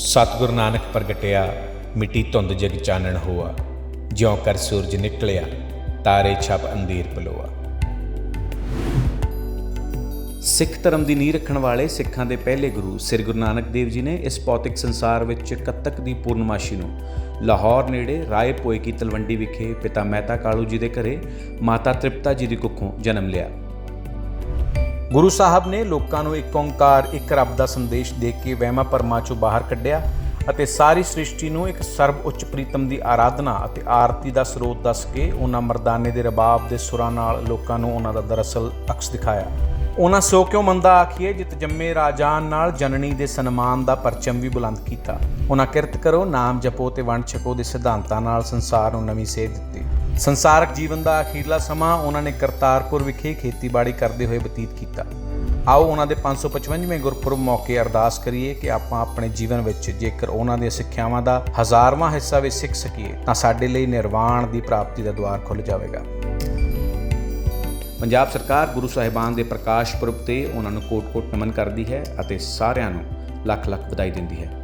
ਸਤਿਗੁਰੂ ਨਾਨਕ ਪ੍ਰਗਟਿਆ, ਮਿੱਟੀ ਧੁੰਦ ਜਗ ਚਾਨਣ ਹੋਆ, ਜਿਉ ਕਰ ਸੂਰਜ ਨਿਕਲਿਆ, ਤਾਰੇ ਛਪ ਅੰਧੇਰ ਪਲੋਆ ਸਿੱਖ ਧਰਮ ਦੀ ਨੀਂਹ ਰੱਖਣ ਵਾਲੇ ਸਿੱਖਾਂ ਦੇ ਪਹਿਲੇ ਗੁਰੂ ਸ੍ਰੀ ਗੁਰੂ ਨਾਨਕ ਦੇਵ ਜੀ ਨੇ ਇਸ ਭੌਤਿਕ ਸੰਸਾਰ ਵਿੱਚ ਕੱਤਕ ਦੀ ਪੂਰਨਮਾਸ਼ੀ ਨੂੰ ਲਾਹੌਰ ਨੇੜੇ ਰਾਏ ਪੋਏ ਕੀ ਤਲਵੰਡੀ ਵਿਖੇ ਪਿਤਾ ਮਹਿਤਾ ਕਾਲੂ ਜੀ ਦੇ ਘਰੇ ਮਾਤਾ ਤ੍ਰਿਪਤਾ ਜੀ ਦੀ ਕੁੱਖੋਂ ਜਨਮ ਲਿਆ। ਗੁਰੂ ਸਾਹਿਬ ਨੇ ਲੋਕਾਂ ਨੂੰ ਇੱਕ ਓੰਕਾਰ, ਇੱਕ ਰੱਬ ਦਾ ਸੰਦੇਸ਼ ਦੇ ਕੇ ਵਹਿਮਾਂ ਭਰਮਾਂ ਚੋਂ ਬਾਹਰ ਕੱਢਿਆ ਅਤੇ ਸਾਰੀ ਸ੍ਰਿਸ਼ਟੀ ਨੂੰ ਇੱਕ ਸਰਬ ਉੱਚ ਪ੍ਰੀਤਮ ਦੀ ਆਰਾਧਨਾ ਅਤੇ ਆਰਤੀ ਦਾ ਸਰੋਤ ਦੱਸ ਕੇ ਉਹਨਾਂ ਮਰਦਾਨੇ ਦੇ ਰਬਾਬ ਦੇ ਸੁਰਾਂ ਨਾਲ ਲੋਕਾਂ ਨੂੰ ਉਹਨਾਂ ਦਾ ਦਰਅਸਲ ਅਕਸ ਦਿਖਾਇਆ। ਉਹਨਾਂ ਸੋ ਕਿਉਂ ਮੰਦਾ ਆਖੀਏ? ਜਿਤ ਜੰਮੇ ਰਾਜਾਨ ਨਾਲ ਜਨਨੀ ਦੇ ਸਨਮਾਨ ਦਾ ਪਰਚਮ ਵੀ ਬੁਲੰਦ ਕੀਤਾ। ਉਹਨਾਂ ਕਿਰਤ ਕਰੋ, ਨਾਮ ਜਪੋ ਤੇ ਵੰਡ ਛਕੋ ਦੇ ਸਿਧਾਂਤਾਂ ਨਾਲ ਸੰਸਾਰ ਨੂੰ ਨਵੀਂ ਸੇਧ ਦਿੱਤੀ। ਸੰਸਾਰਕ ਜੀਵਨ ਦਾ ਅਖੀਰਲਾ ਸਮਾਂ ਉਹਨਾਂ ਨੇ ਕਰਤਾਰਪੁਰ ਵਿਖੇ ਖੇਤੀਬਾੜੀ ਕਰਦੇ ਹੋਏ ਬਤੀਤ ਕੀਤਾ। ਆਓ ਉਹਨਾਂ ਦੇ 555ਵੇਂ ਗੁਰਪੁਰਬ ਮੌਕੇ ਅਰਦਾਸ ਕਰੀਏ ਕਿ ਆਪਾਂ ਆਪਣੇ ਜੀਵਨ ਵਿੱਚ ਜੇਕਰ ਉਹਨਾਂ ਦੀਆਂ ਸਿੱਖਿਆਵਾਂ ਦਾ ਹਜ਼ਾਰਵਾਂ ਹਿੱਸਾ ਵੀ ਸਿੱਖ ਸਕੀਏ, ਤਾਂ ਸਾਡੇ ਲਈ ਨਿਰਵਾਣ ਦੀ ਪ੍ਰਾਪਤੀ ਦਾ ਦੁਆਰ ਖੁੱਲ ਜਾਵੇਗਾ। ਪੰਜਾਬ ਸਰਕਾਰ ਗੁਰੂ ਸਾਹਿਬਾਨ ਦੇ ਪ੍ਰਕਾਸ਼ ਪੁਰਬ ਤੇ ਉਹਨਾਂ ਨੂੰ ਕੋਟ-ਕੋਟ ਨਮਨ ਕਰਦੀ ਹੈ ਅਤੇ ਸਾਰਿਆਂ ਨੂੰ ਲੱਖ-ਲੱਖ ਵਧਾਈ ਦਿੰਦੀ ਹੈ।